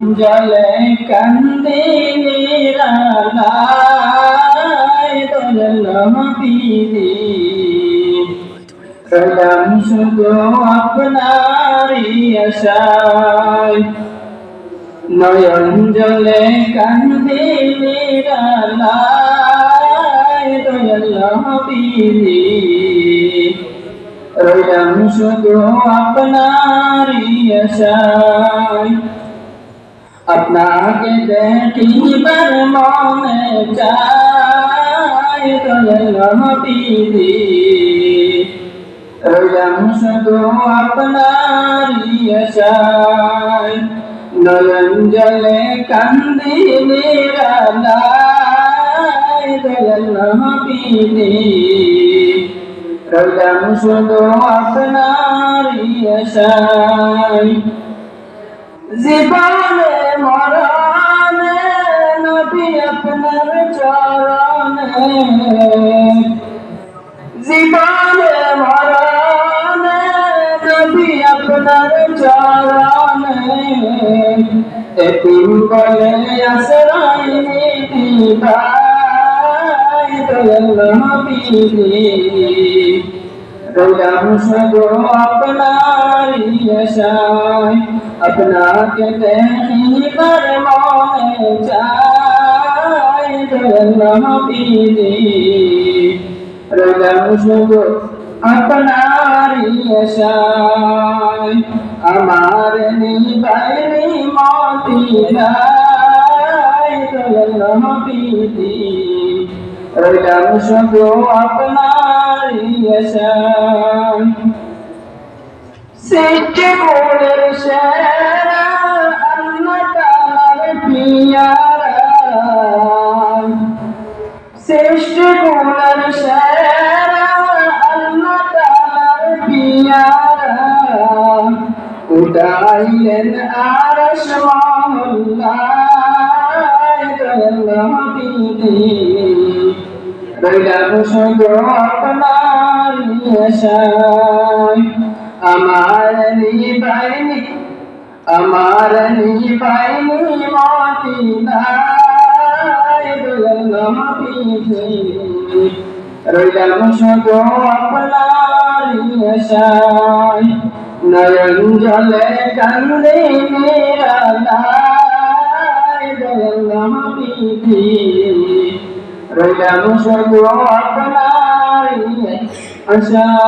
জলে কান্দে নিরালায় দোলন বিধি রলাম শুধু আপনারই আশায় নয়ন জলে কান্দে নিরালায় দোলন বিধি রলাম শুধু আপনারই আশায় আপনাকে দেখিবার মনে চাই রবিদি রইলাম শুধু আপনারই আশায়। নয়ন জলে কান্দি নিরালাই রবিদি রইলাম শুধু আপনারই আশায়। জীবনে মরণে নবী আপনার চরণে জীবনে মরণে নবী আপনার চরণে এতিম বলে আশ্রয় নিতি ভাই নবী শুধু আপনারই আশায় আপনাকে দেখিবার মনে চাই রইলাম বিধি রইলাম শুধু আপনারই আশায় আমার নিবাইনি মতি নাই রইলাম বিধি রইলাম শুধু আপনারই আশায় সৃষ্টি গুণের সেরা আল্লাহ তাআলার পিয়ারা সৃষ্টি গুণের সেরা আল্লাহ তাআলার পিয়ারা উঠাইলেন আরশ মহল্লায় রইলাম বিধি রইলাম আমার নিবাইনি আমার নিবাইনি মতি নাই রইলাম বিধি রইলাম শুধু আপনার আশায় নয়ন জলে কান্দে নিরালায় রইলাম বিধি রইলাম শুধু আপনার 开心啊